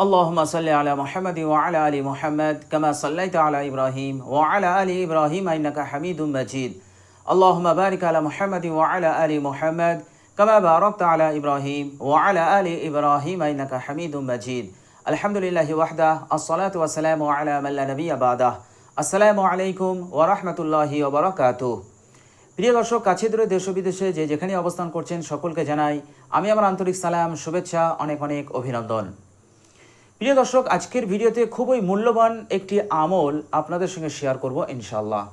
اللهم صل على محمد وعلى ال محمد كما صليت على ابراهيم وعلى ال ابراهيم انك حميد مجيد اللهم بارك على محمد وعلى ال محمد كما باركت على ابراهيم وعلى ال ابراهيم انك حميد مجيد الحمد لله وحده الصلاه والسلام على من لا نبي بعده السلام عليكم ورحمه الله وبركاته প্রিয় দর্শক কাছে দূরে দেশ ও বিদেশে যে যেখানে অবস্থান করছেন সকলকে জানাই আমি আমার আন্তরিক সালাম শুভেচ্ছা অনেক অনেক অভিনন্দন প্রিয় দর্শক, আজকের ভিডিওতে খুবই মূল্যবান একটি আমল আপনাদের সঙ্গে শেয়ার করব ইনশাল্লাহ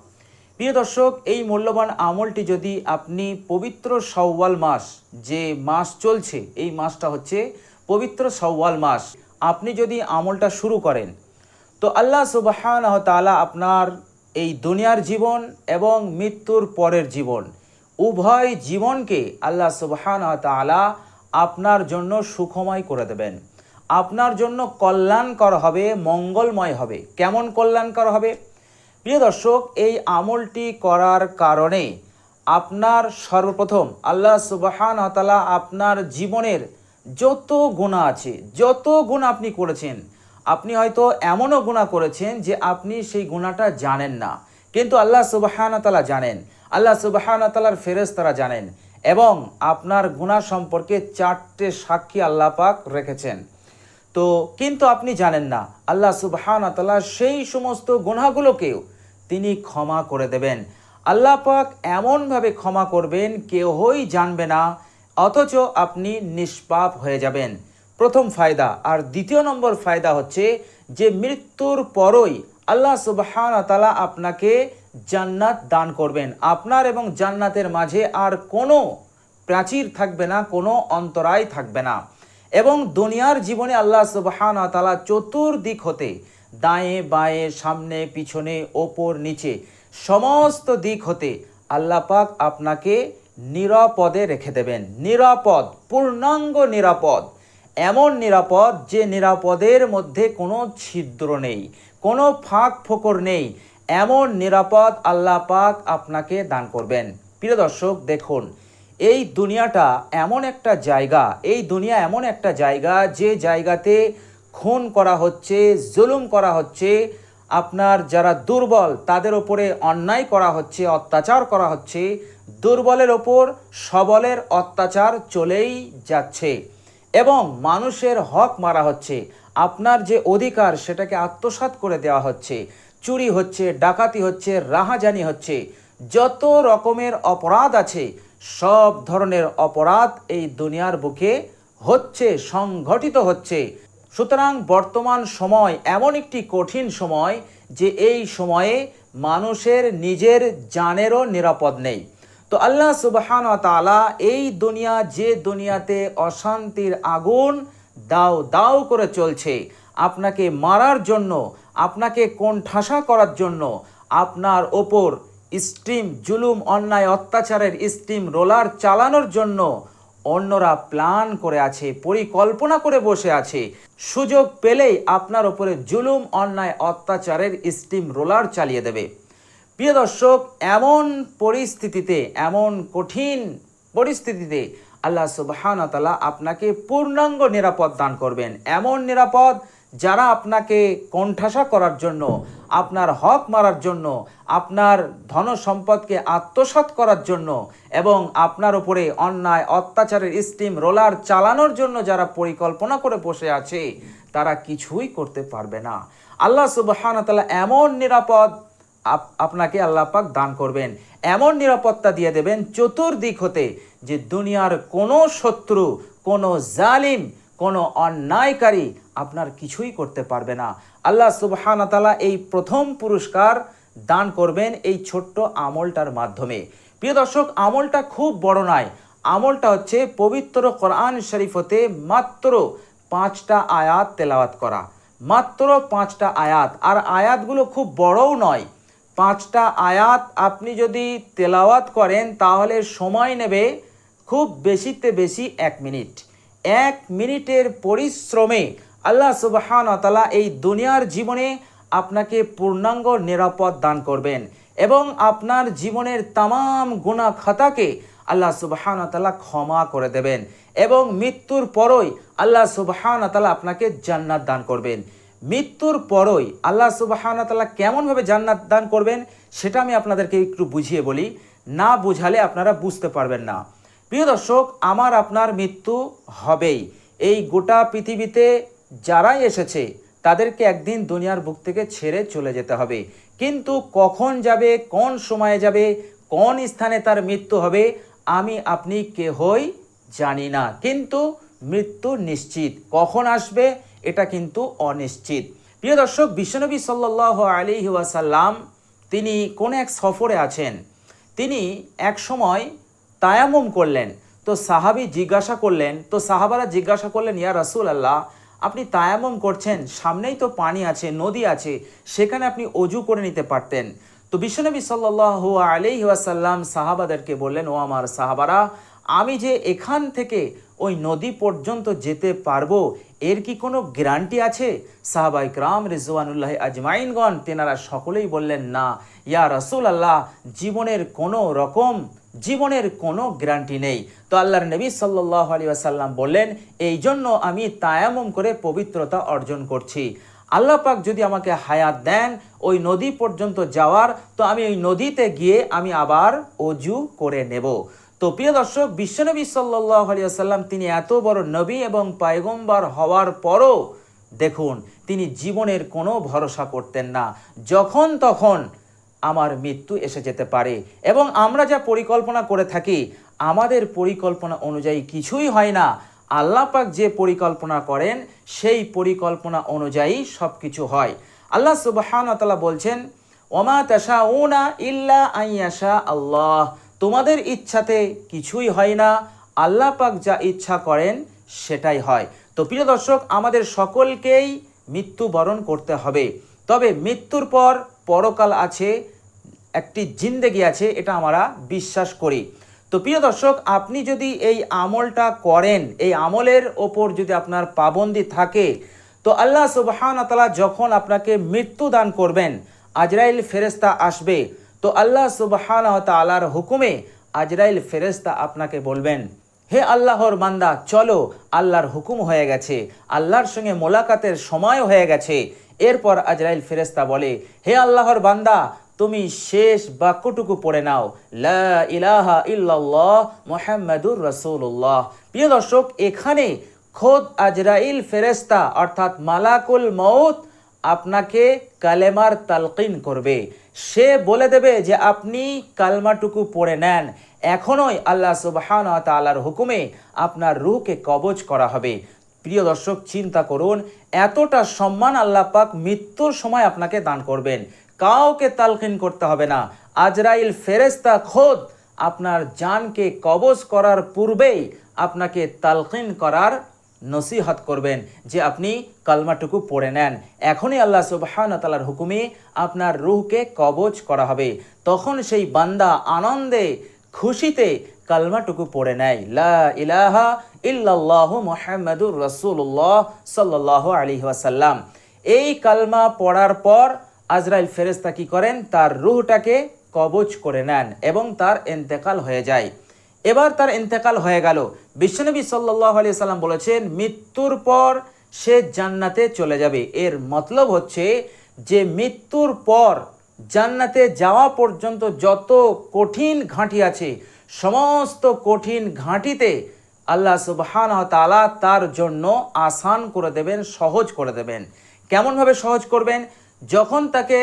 প্রিয় দর্শক, এই মূল্যবান আমলটি যদি আপনি পবিত্র সওয়াল মাস, যে মাস চলছে, এই মাসটা হচ্ছে পবিত্র সওয়াল মাস। আপনি যদি আমলটা শুরু করেন, তো আল্লাহ সুবাহান তালা আপনার এই দুনিয়ার জীবন এবং মৃত্যুর পরের জীবন, উভয় জীবনকে আল্লাহ সুবাহান তালা আপনার জন্য সুখময় করে দেবেন। আপনার জন্য কল্যাণকর হবে, মঙ্গলময় হবে। কেমন কল্যাণকর হবে? প্রিয় দর্শক, এই আমলটি করার কারণে আপনার সর্বপ্রথম আল্লাহ সুবাহান তালা আপনার জীবনের যত গুণা আছে, যত গুণ আপনি করেছেন, আপনি হয়তো এমনও গুণা করেছেন যে আপনি সেই গুণাটা জানেন না। কিন্তু আল্লাহ সুবাহান তালা জানেন, আল্লাহ সুবাহান তালার ফেরেস তারা জানেন এবং আপনার গুণা সম্পর্কে চারটে সাক্ষী আল্লাহ পাক রেখেছেন। তো কিন্তু আপনি জানেন না, আল্লাহ সুবহান তালা সেই সমস্ত গুণাগুলোকেও তিনি ক্ষমা করে দেবেন। আল্লাহ পাক এমনভাবে ক্ষমা করবেন, কেউই জানবে না, অথচ আপনি নিষ্পাপ হয়ে যাবেন। প্রথম ফায়দা, আর দ্বিতীয় নম্বর ফায়দা হচ্ছে যে মৃত্যুর পরই আল্লাহ সুবহান তালা আপনাকে জান্নাত দান করবেন। আপনার এবং জান্নাতের মাঝে আর কোনো প্রাচীর থাকবে না, কোনো অন্তরায় থাকবে না। এবং দুনিয়ার জীবনে আল্লাহ সুবহান তালা চতুর্দিক হতে দায়ে, বায়ে, সামনে, পিছনে, ওপর, নিচে সমস্ত দিক হতে আল্লাহ পাক আপনাকে নিরাপদে রেখে দেবেন। নিরাপদ, পূর্ণাঙ্গ নিরাপদ। এমন নিরাপদ যে নিরাপদের মধ্যে কোনো ছিদ্র নেই, কোনো ফাঁক ফোকর নেই। এমন নিরাপদ আল্লাহ পাক আপনাকে দান করবেন। প্রিয় দর্শক, দেখুন এই দুনিয়াটা এমন একটা জায়গা, এই দুনিয়া এমন একটা জায়গা যে জায়গাতে খুন করা হচ্ছে, জুলুম করা হচ্ছে, আপনার যারা দুর্বল তাদের ওপরে অন্যায় করা হচ্ছে, অত্যাচার করা হচ্ছে, দুর্বলের ওপর সবলের অত্যাচার চলেই যাচ্ছে এবং মানুষের হক মারা হচ্ছে। আপনার যে অধিকার সেটাকে আত্মসাৎ করে দেওয়া হচ্ছে, চুরি হচ্ছে, ডাকাতি হচ্ছে, রাহাজানি হচ্ছে, যত রকমের অপরাধ আছে সব ধরনের অপরাধ এই দুনিয়ার বুকে হচ্ছে, সংঘটিত হচ্ছে। সুতরাং বর্তমান সময় এমন একটি কঠিন সময় যে এই সময়ে মানুষের নিজের জানেরও নিরাপদ নেই। তো আল্লাহ সুবহান তালা এই দুনিয়া, যে দুনিয়াতে অশান্তির আগুন দাও দাও করে চলছে, আপনাকে মারার জন্য, আপনাকে কোণঠাসা করার জন্য, আপনার ওপর স্টিম, জুলুম, অন্যায়, অত্যাচারের স্টিম রোলার চালানোর জন্য অন্যরা প্ল্যান করে আছে, পরিকল্পনা করে বসে আছে। সুযোগ পেলেই আপনার ওপরে জুলুম, অন্যায়, অত্যাচারের স্টিম রোলার চালিয়ে দেবে। প্রিয় দর্শক, এমন পরিস্থিতিতে, এমন কঠিন পরিস্থিতিতে আল্লাহ সুবহান তালা আপনাকে পূর্ণাঙ্গ নিরাপদ দান করবেন। এমন নিরাপদ যারা আপনাকে কণ্ঠাসা করার জন্য আপনার হক মারার জন্য, আপনার ধন সম্পদকে আত্মসাৎ করার জন্য এবং আপনার উপরে অন্যায়, অত্যাচারের স্টিম, রোলার চালানোর জন্য যারা পরিকল্পনা করে বসে আছে, তারা কিছুই করতে পারবে না। আল্লাহ সুবহান তালা এমন নিরাপদ আপ- আপনাকে আল্লাহ পাক দান করবেন। এমন নিরাপত্তা দিয়ে দেবেন চতুর্দিক হতে যে দুনিয়ার কোনো শত্রু, কোনো জালিম, কোনো অন্যায়কারী আপনার কিছুই করতে পারবে না। আল্লাহ সুবহান তালা এই প্রথম পুরস্কার দান করবেন এই ছোট্ট আমলটার মাধ্যমে। প্রিয় দর্শক, আমলটা খুব বড় নয়। আমলটা হচ্ছে পবিত্র কোরআন শরীফ হতে মাত্র পাঁচটা আয়াত তেলাওয়াত করা। মাত্র পাঁচটা আয়াত। আর আয়াতগুলো খুব বড়ও নয়। পাঁচটা আয়াত আপনি যদি তেলাওয়াত করেন তাহলে সময় নেবে খুব বেশিতে বেশি এক মিনিট। এক মিনিটের পরিশ্রমে আল্লাহ সুবহান তালা এই দুনিয়ার জীবনে আপনাকে পূর্ণাঙ্গ নিরাপদ দান করবেন এবং আপনার জীবনের তাম গুণা খাতাকে আল্লাহ সুবাহান তালা ক্ষমা করে দেবেন এবং মৃত্যুর পরই আল্লাহ সুবাহান তালা আপনাকে জান্নাত দান করবেন। মৃত্যুর পরই আল্লাহ সুবাহান তালা কেমনভাবে জান্নাত দান করবেন সেটা আমি আপনাদেরকে একটু বুঝিয়ে বলি। না বুঝালে আপনারা বুঝতে পারবেন না। প্রিয় দর্শক, আমার আপনার মৃত্যু হবেই। এই গোটা পৃথিবীতে যারাই এসেছে, তাদেরকে একদিন দুনিয়ার বুক থেকে ছেড়ে চলে যেতে হবে। কিন্তু কখন যাবে, কোন সময়ে যাবে, কোন স্থানে তার মৃত্যু হবে, আমি আপনি কেহই জানি না। কিন্তু মৃত্যু নিশ্চিত। কখন আসবে, এটা কিন্তু অনিশ্চিত। প্রিয় দর্শক, বিশ্বনবী সাল্লাহ আলী ওয়াসাল্লাম, তিনি কোন এক সফরে আছেন। তিনি এক সময় তায়ামুম করলেন। তো সাহাবি জিজ্ঞাসা করলেন, তো সাহাবারা জিজ্ঞাসা করলেন, ইয়া রাসুল আল্লাহ আপনি তায়ামম করছেন, সামনেই তো পানি আছে, নদী আছে, সেখানে আপনি অজু করে নিতে পারতেন। তো বিশ্বনবী সাল্লাহ আলি ওয়াসাল্লাম সাহাবাদেরকে বললেন, ও আমার সাহাবারা, আমি যে এখান থেকে ওই নদী পর্যন্ত যেতে পারব, এর কি কোনো গ্যারান্টি আছে? সাহাবা ইকরাম রিজওয়ানুল্লাহ আজমাইনগণ তেনারা সকলেই বললেন, না। ইয়া রসুল আল্লাহ জীবনের কোনো রকম জীবনের কোনো গ্যারান্টি নেই। তো আল্লাহর নবী সাল্লাহ আলী আসাল্লাম বললেন এই জন্য আমি তায়ামম করে পবিত্রতা অর্জন করছি। আল্লাহ পাক যদি আমাকে হায়াত দেন ওই নদী পর্যন্ত যাওয়ার, তো আমি ওই নদীতে গিয়ে আমি আবার অজু করে নেব। তো প্রিয় দর্শক, বিশ্বনবী সাল্লাহ আলিয়াল্লাম তিনি এত বড় নবী এবং পায়গম্বার হওয়ার পরও দেখুন, তিনি জীবনের কোনো ভরসা করতেন না। যখন তখন আমার মৃত্যু এসে যেতে পারে। এবং আমরা যা পরিকল্পনা করে থাকি, আমাদের পরিকল্পনা অনুযায়ী কিছুই হয় না। আল্লাপাক যে পরিকল্পনা করেন, সেই পরিকল্পনা অনুযায়ী সব কিছু হয়। আল্লাহ সুবাহান তালা বলছেন, ওমা তাশা উনা ইল্লা আইয়াশা আল্লাহ। তোমাদের ইচ্ছাতে কিছুই হয় না। আল্লাহ পাক যা ইচ্ছা করেন, সেটাই হয়। তো প্রিয় দর্শক, আমাদের সকলকেই মৃত্যুবরণ করতে হবে। তবে মৃত্যুর পর পরকাল আছে, একটি জিন্দেগি আছে, এটা আমরা বিশ্বাস করি। তো প্রিয় দর্শক, আপনি যদি এই আমলটা করেন, এই আমলের ওপর যদি আপনার পাবন্দি থাকে, তো আল্লাহ সুবাহান তালা যখন আপনাকে মৃত্যু দান করবেন, আজরাইল ফেরেস্তা আসবে। তো আল্লাহ সুবাহান তালার হুকুমে আজরাইল ফেরেস্তা আপনাকে বলবেন, হে আল্লাহর বান্দা, চলো, আল্লাহর হুকুম হয়ে গেছে। আল্লাহর সঙ্গে মোলাকাতের সময় হয়ে গেছে। এরপর আজরাইল ফেরেস্তা বলে, হে আল্লাহর বান্দা, তুমি শেষ বাক্যটুকু পড়ে নাও। লা ইলাহা ইল্লাল্লাহ মোহাম্মদুর রসুল্লাহ প্রিয় দর্শক, এখানে খোদ আজরাইল ফেরেস্তা অর্থাৎ মালাকুল মৌত আপনাকে কালেমার তালকিন করবে। সে বলে দেবে যে, আপনি কালমাটুকু পড়ে নেন। এখনই আল্লাহ সুবাহান তালার হুকুমে আপনার রুহকে কবজ করা হবে। প্রিয় দর্শক, চিন্তা করুন, এতটা সম্মান আল্লাহ পাক মৃত্যুর সময় আপনাকে দান করবেন। কাউকে তালকিন করতে হবে না। আজরাইল ফেরেস্তা খোদ আপনার জানকে কবজ করার পূর্বেই আপনাকে তালকিন করার নসিহত করবেন যে আপনি কালমাটুকু পড়ে নেন। এখনই আল্লাহ সুবহান তালার হুকুমে আপনার রুহকে কবজ করা হবে। তখন সেই বান্দা আনন্দে খুশিতে কালমাটুকু পড়ে নেয়। লা ইলাহা ইল্লাল্লাহু মুহাম্মাদুর রাসূলুল্লাহ সাল্লাল্লাহু আলাইহি ওয়াসাল্লাম। এই কালমা পড়ার পর আজরাইল ফেরেস্তা কি করেন? তার রুহটাকে কবজ করে নেন এবং তার এন্তেকাল হয়ে যায়। এবার তার ইন্তেকাল হয়ে গেল। বিশ্বনবী সাল্লাহ আলি সাল্লাম বলেছেন, মৃত্যুর পর সে জান্নাতে চলে যাবে। এর মতলব হচ্ছে যে মৃত্যুর পর জান্নাতে যাওয়া পর্যন্ত যত কঠিন ঘাঁটি আছে, সমস্ত কঠিন ঘাঁটিতে আল্লাহ সুবহান তালা তার জন্য আসান করে দেবেন, সহজ করে দেবেন। কেমনভাবে সহজ করবেন? যখন তাকে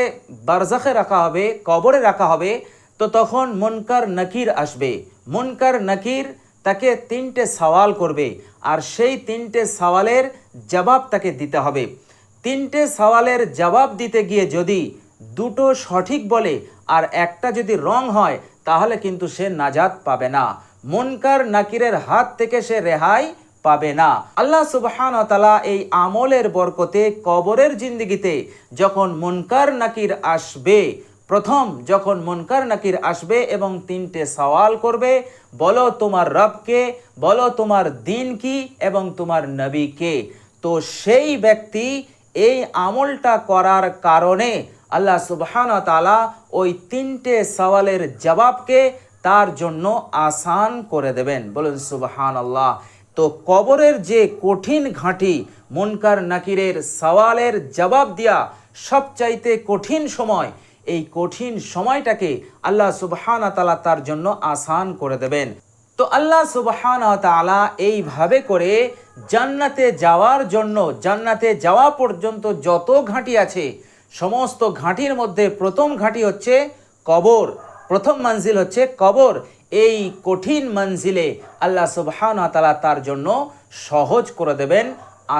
বারজাখে রাখা হবে, কবরে রাখা হবে, তো তখন মনকার নাকির আসবে। মনকার নাকির তাকে তিনটে সওয়াল করবে, আর সেই তিনটে সওয়ালের জবাব তাকে দিতে হবে। তিনটে সওয়ালের জবাব দিতে গিয়ে যদি দুটো সঠিক বলে আর একটা যদি রং হয়, তাহলে কিন্তু সে নাজাত পাবে না। মনকার নাকিরের হাত থেকে সে রেহাই পাবে না। আল্লাহ সুবহান তালা এই আমলের বরকতে কবরের জিন্দিগিতে যখন মুনকার নাকির আসবে, প্রথম যখন মুনকার নাকির আসবে এবং তিনটে সওয়াল করবে, বলো তোমার রবকে, বলো তোমার দিন কি এবং তোমার নবীকে। তো সেই ব্যক্তি এই আমলটা করার কারণে আল্লাহ সুবহান তালা ওই তিনটে সওয়ালের জবাবকে তার জন্য আসান করে দেবেন। বলুন সুবহান আল্লাহ তো কবরের যে কঠিন ঘাঁটি, মুনকার নাকিরের সওয়ালের জবাব দিয়া সবচাইতে কঠিন সময়, এই কঠিন সময়টাকে আল্লাহ সুবহানা তালা তার জন্য আসান করে দেবেন। তো আল্লাহ সুবহান তালা এইভাবে করে জান্নাতে যাওয়ার জন্য, জান্নাতে যাওয়া পর্যন্ত যত ঘাঁটি আছে সমস্ত ঘাঁটির মধ্যে প্রথম ঘাঁটি হচ্ছে কবর, প্রথম মঞ্জিল হচ্ছে কবর। এই কঠিন মঞ্জিলে আল্লাহ সুবহান তালা তার জন্য সহজ করে দেবেন,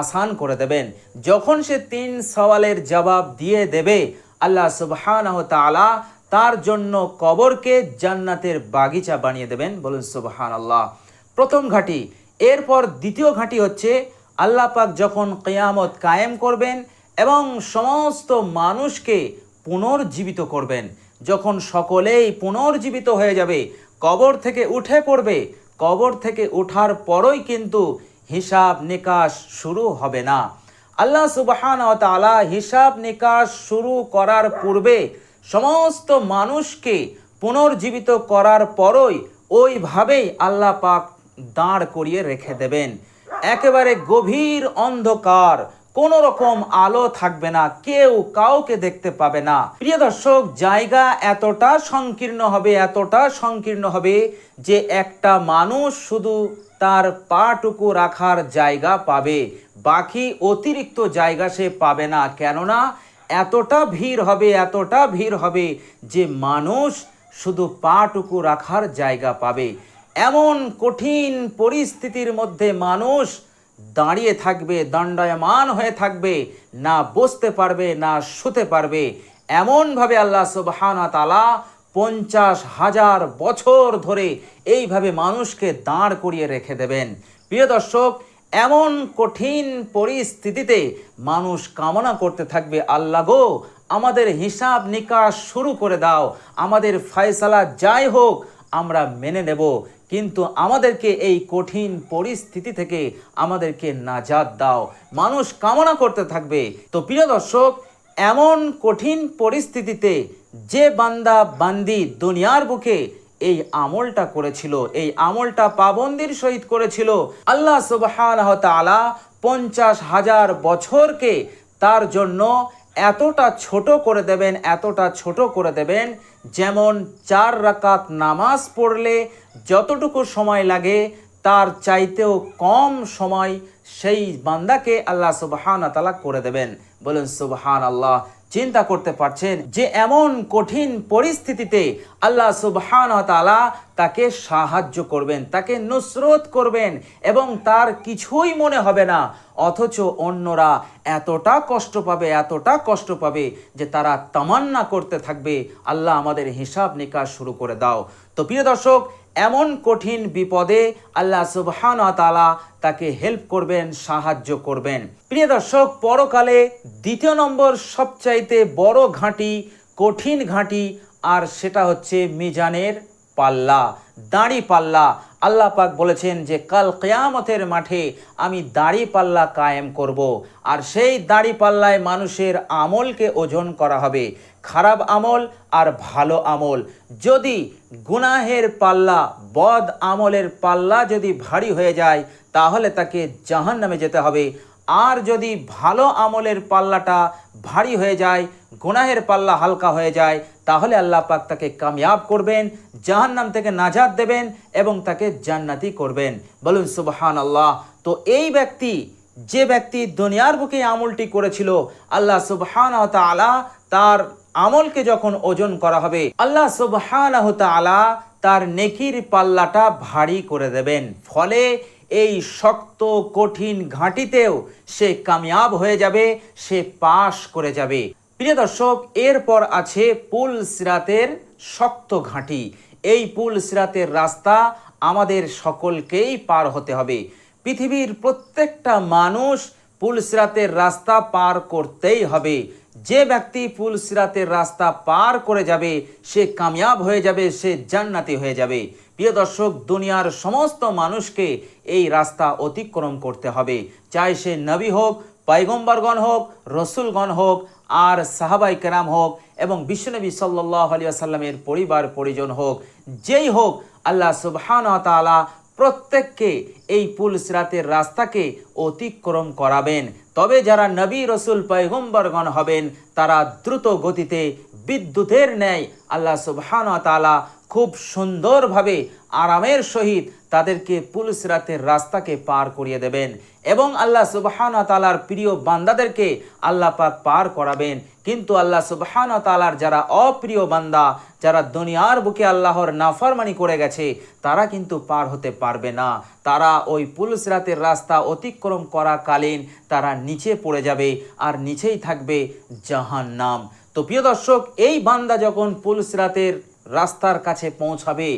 আসান করে দেবেন। যখন সে তিন সওয়ালের জবাব দিয়ে দেবে, আল্লাহ সুবহান তালা তার জন্য কবরকে জান্নাতের বাগিচা বানিয়ে দেবেন। বলুন সুবহান আল্লাহ প্রথম ঘাঁটি, এরপর দ্বিতীয় ঘাঁটি হচ্ছে আল্লাহ পাক যখন কেয়ামত কায়েম করবেন এবং সমস্ত মানুষকে পুনর্জীবিত করবেন। যখন সকলেই পুনর্জীবিত হয়ে যাবে, কবর থেকে উঠে পড়বে, কবর থেকে ওঠার পরই কিন্তু হিসাব নিকাশ শুরু হবে না। আল্লাহ সুবাহান তালা হিসাব নিকাশ শুরু করার পূর্বে সমস্ত মানুষকে পুনর্জীবিত করার পরই ওইভাবেই আল্লাহ পাক দাঁড় করিয়ে রেখে দেবেন। একেবারে গভীর অন্ধকার কোন রকম আলো থাকবে না, কেউ কাউকে দেখতে পাবে না। প্রিয় দর্শক, জায়গা এতটা সংকীর্ণ হবে, এতটা সংকীর্ণ হবে যে একটা মানুষ শুধু তার পাটুকু রাখার জায়গা পাবে, বাকি অতিরিক্ত জায়গা সে পাবে না। কেননা, এতটা ভিড় হবে, এতটা ভিড় হবে যে মানুষ শুধু পাটুকু রাখার জায়গা পাবে। এমন কঠিন পরিস্থিতির মধ্যে মানুষ দাঁড়িয়ে থাকবে, দণ্ডায়মান হয়ে থাকবে, না বসতে পারবে, না শুতে পারবে। এমনভাবে আল্লাহ সুবহানা তালা পঞ্চাশ হাজার বছর ধরে এইভাবে মানুষকে দাঁড় করিয়ে রেখে দেবেন। প্রিয় দর্শক, এমন কঠিন পরিস্থিতিতে মানুষ কামনা করতে থাকবে, আল্লাহ গো, আমাদের হিসাব নিকাশ শুরু করে দাও, আমাদের ফয়সালা যাই হোক, আমরা মেনে নেব। কিন্তু আমাদেরকে এই কঠিন পরিস্থিতি থেকে আমাদেরকে নাজাদ দাও। মানুষ কামনা করতে থাকবে। তো প্রিয় দর্শক, এমন কঠিন পরিস্থিতিতে যে বান্দা বান্দি দুনিয়ার বুকে এই আমলটা করেছিল, এই আমলটা পাবন্দির সহিত করেছিল, আল্লাহ সুবহানাহু তাআলা পঞ্চাশ হাজার বছরকে তার জন্য এতটা ছোট করে দেবেন, এতটা ছোট করে দেবেন, যেমন চার রাকাত নামাজ পড়লে যতটুকু সময় লাগে, তার চাইতেও কম সময় সেই বান্দাকে আল্লাহ সুবহান তালা করে দেবেন। বলুন সুবহান আল্লাহ চিন্তা করতে পারছেন যে এমন কঠিন পরিস্থিতিতে আল্লাহ সুবহান তালা তাকে সাহায্য করবেন, তাকে নুসরত করবেন এবং তার কিছুই মনে হবে না। অথচ অন্যরা এতটা কষ্ট পাবে, এতটা কষ্ট পাবে যে তারা তামান্না করতে থাকবে। আল্লাহ আমাদের হিসাব নিকাশ শুরু করে দাও। তো প্রিয় দর্শক এমন কঠিন বিপদে আল্লাহ সুবহান তালা তাকে হেল্প করবেন, সাহায্য করবেন। প্রিয় দর্শক, পরকালে দ্বিতীয় নম্বর সবচাইতে বড় ঘাঁটি, কঠিন ঘাঁটি, আর সেটা হচ্ছে মিজানের পাল্লা, দাড়ি পাল্লা। আল্লাহ পাক বলেছেন যে, কাল কেয়ামতের মাঠে আমি দাড়ি পাল্লা কায়েম করব। আর সেই দাড়ি পাল্লায় মানুষের আমলকে ওজন করা হবে। খারাপ আমল আর ভালো আমল। যদি গুনাহের পাল্লা, বদ আমলের পাল্লা যদি ভারী হয়ে যায়, তাহলে তাকে জাহান নামে যেতে হবে। আর যদি ভালো আমলের পাল্লাটা ভারী হয়ে যায়, গুনাহের পাল্লা হালকা হয়ে যায়, তাহলে আল্লাহ পাক তাকে কামিয়াব করবেন, জাহান্নাম থেকে নাজাদ দেবেন এবং তাকে জান্নাতি করবেন। বলুন সুবহান আল্লাহ তো এই ব্যক্তি, যে ব্যক্তি দুনিয়ার বুকে আমলটি করেছিল, আল্লাহ সুবহান তার আমলকে যখন ওজন করা হবে, আল্লাহ সুবহান তার নেকির পাল্লাটা ভারী করে দেবেন। ফলে এই শক্ত, কঠিন ঘাঁটিতেও সে কামিয়াব হয়ে যাবে, সে পাশ করে যাবে। প্রিয় দর্শক, এরপর আছে পুল সিরাতের শক্ত ঘাঁটি। এই পুল সিরাতের রাস্তা আমাদের সকলকেই পার হতে হবে। পৃথিবীর প্রত্যেকটা মানুষ পুল সিরাতের রাস্তা পার করতেই হবে। যে ব্যক্তি পুল সিরাতের রাস্তা পার করে যাবে, সে কামিয়াব হয়ে যাবে, সে জান্নাতি হয়ে যাবে। প্রিয় দর্শক, দুনিয়ার সমস্ত মানুষকে এই রাস্তা অতিক্রম করতে হবে। চাই সে নবী হোক পাইগম্বরগণ হোক, রসুলগণ হোক, আর সাহাবাই কেরাম হোক এবং বিশ্বনবী সাল্লাহ আলী আসাল্লামের পরিবার, পরিজন হোক। যেই হোক, আল্লাহ সুবহান তাআলা প্রত্যেককে এই পুল সিরাতের রাস্তাকে অতিক্রম করাবেন। তবে যারা নবী, রসুল, পয়গম্বরগণ হবেন, তারা দ্রুত গতিতে বিদ্যুতের ন্যায় আল্লাহ সুবহান তাআলা খুব সুন্দরভাবে আরামের সহিত তাদেরকে পুলিশ রাতের রাস্তাকে পার করিয়ে দেবেন এবং আল্লাহ সুবহানা তালার প্রিয় বান্দাদেরকে আল্লাহ পাক পার করাবেন। কিন্তু আল্লাহ সুবহানা তালার যারা অপ্রিয় বান্দা, যারা দুনিয়ার বুকে আল্লাহর নাফরমানি করে গেছে, তারা কিন্তু পার হতে পারবে না। তারা ওই পুলিশ রাতের রাস্তা অতিক্রম করাকালীন তারা নিচে পড়ে যাবে আর নিচেই থাকবে জাহান নাম তো প্রিয় দর্শক, এই বান্দা যখন পুলিশ রাতের রাস্তার কাছে পৌঁছাবে।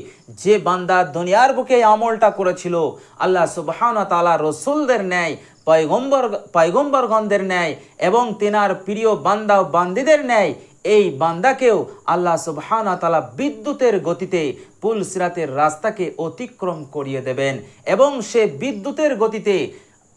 যে বান্দা দুনিয়ার বুকে আমলটা করেছিল, আল্লাহ সুবহান তালা রসুলদের ন্যায়, পয়গম্বর, পয়গম্বরগণদের ন্যায় এবং তেনার প্রিয় বান্দা বান্দিদের ন্যায়, এই বান্দাকেও আল্লাহ সুবহান তালা বিদ্যুতের গতিতে পুল সিরাতের রাস্তাকে অতিক্রম করিয়ে দেবেন এবং সে বিদ্যুতের গতিতে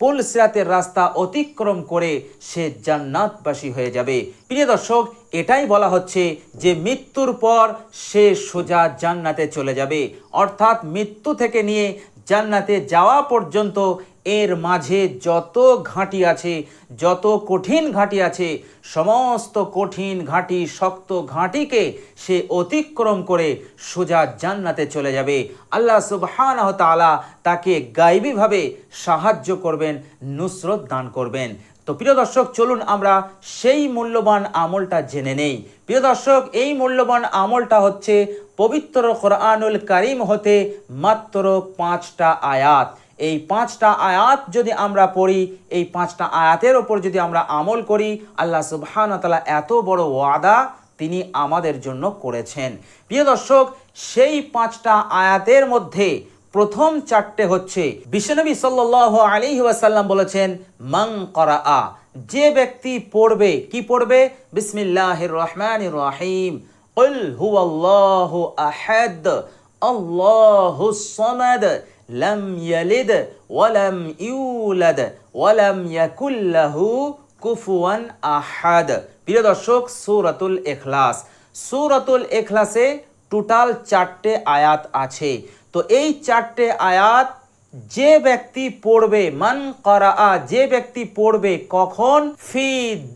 পুল সিরাতের রাস্তা অতিক্রম করে সে জান্নাতবাসী হয়ে যাবে। প্রিয় দর্শক, এটাই বলা হচ্ছে যে মৃত্যুর পর সে সোজা জান্নাতে চলে যাবে। অর্থাৎ মৃত্যু থেকে নিয়ে জান্নাতে যাওয়া পর্যন্ত এর মাঝে যত ঘাঁটি আছে, যত কঠিন ঘাঁটি আছে, সমস্ত কঠিন ঘাঁটি, শক্ত ঘাঁটিকে সে অতিক্রম করে সোজা জান্নাতে চলে যাবে। আল্লাহ সুবহানাহ তাআলা তাকে গাইবীভাবে সাহায্য করবেন, নুসরত দান করবেন। তো প্রিয় দর্শক, চলুন আমরা সেই মূল্যবান আমলটা জেনে নেই। প্রিয় দর্শক, এই মূল্যবান আমলটা হচ্ছে পবিত্র কোরআনুল কারিম হতে মাত্র পাঁচটা আয়াত। এই পাঁচটা আয়াত যদি আমরা পড়ি, এই পাঁচটা আয়াতের ওপর যদি আমরা আমল করি, আল্লাহ সুবাহানতালা এত বড় ওয়াদা তিনি আমাদের জন্য করেছেন। প্রিয় দর্শক, সেই পাঁচটা আয়াতের মধ্যে প্রথম চারটে হচ্ছে বিশ্বনবী সাল্লাহ আলী ওয়াসাল্লাম বলেছেন মাং করা আ যে ব্যক্তি পড়বে, কি পড়বে? বিসমিল্লাহ রহমান রাহিম। উল হু আল্লাহ আহেদ আল্লাহ সমেদ লম ইয়ালিদ ওয়ালাম ইউলাদ ওয়ালাম ইয়াকুল্লাহু কুফুয়ান আহাদ প্রিয় দর্শক, সূরাতুল এখলাস সূরাতুল এখলাসে টোটাল চারটে আয়াত আছে। তো এই চারটে আয়াত যে ব্যক্তি পড়বে, মান করা যে ব্যক্তি পড়বে কখন? ফি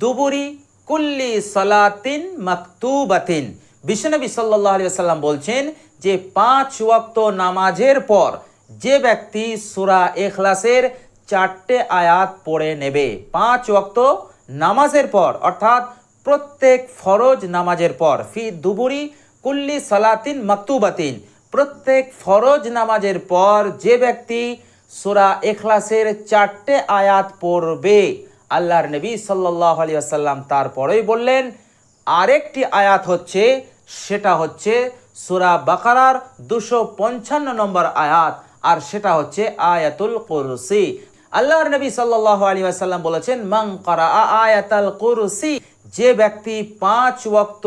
দুবুরি কুল্লি সালাতিন মাকতুবাতিন। বিশ্বনবী সাল্লাহ আলিয়া সাল্লাম বলছেন যে পাঁচ ওয়াক্ত নামাজের পর যে ব্যক্তি সুরা এখলাসের চারটে আয়াত পড়ে নেবে, পাঁচ ওয়াক্ত নামাজের পর, অর্থাৎ প্রত্যেক ফরজ নামাজের পর, ফি দুবুরি কুল্লি সালাতিন মাকতুবাতিন, প্রত্যেক ফরজ নামাজের পর যে ব্যক্তি সুরা এখলাসের চারটে আয়াত পড়বে, আল্লাহর নবী সাল্লাহ আলী আসাল্লাম তারপরেই বললেন, আরেকটি আয়াত হচ্ছে, সেটা হচ্ছে সুরা বাকারার দুশো পঞ্চান্ন নম্বর আয়াত। আর সেটা হচ্ছে আয়াতুল কুরসি। আল্লাহর নবী সাল্লাহ আলী আসাল্লাম বলেছেন মাং করা আয়াতাল কুরসি যে ব্যক্তি পাঁচ ওয়াক্ত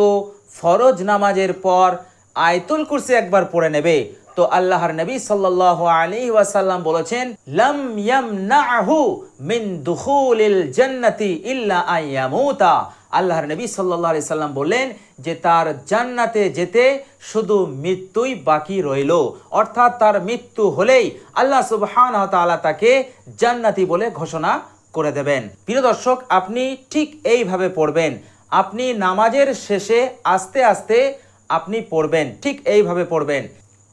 ফরজ নামাজের পর আয়তুল কুরসি একবার পড়ে নেবে। তো আল্লাহর নবী সাল্লাল্লাহু আলাইহি ওয়াসাল্লাম বলেছেন, লাম ইয়ামনাহু মিন দুখুলিল জান্নাতি ইল্লা আইয়ামুতা আল্লাহর নবী সাল্লাল্লাহু আলাইহি সাল্লাম বললেন যে, তার জান্নাতে যেতে শুধু মৃত্যুই বাকি রইল। অর্থাৎ তার মৃত্যু হলেই আল্লাহ সুবহানাহু ওয়া তাকে জান্নাতি বলে ঘোষণা করে দেবেন। প্রিয় দর্শক, আপনি ঠিক এইভাবে পড়বেন। আপনি নামাজের শেষে আস্তে আস্তে আপনি পড়বেন, ঠিক এইভাবে পড়বেন।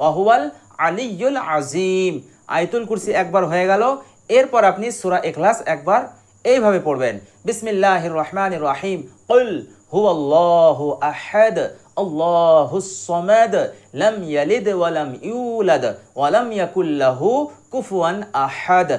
ওয়াহুয়াল আলিয়ুল আজিম আয়তুল কুরসি একবার হয়ে গেল, এরপর আপনি সুরা এখলাস একবার এইভাবে পড়বেন। বিসমিল্লাহ রহমান রাহিম। কুল হুয়াল্লাহু আহাদ, আল্লাহুস সামাদ, লাম ইয়ালিদ ওয়া লাম ইউলাদ, ওয়া লাম ইয়াকুল লাহু কুফুয়ান আহাদ।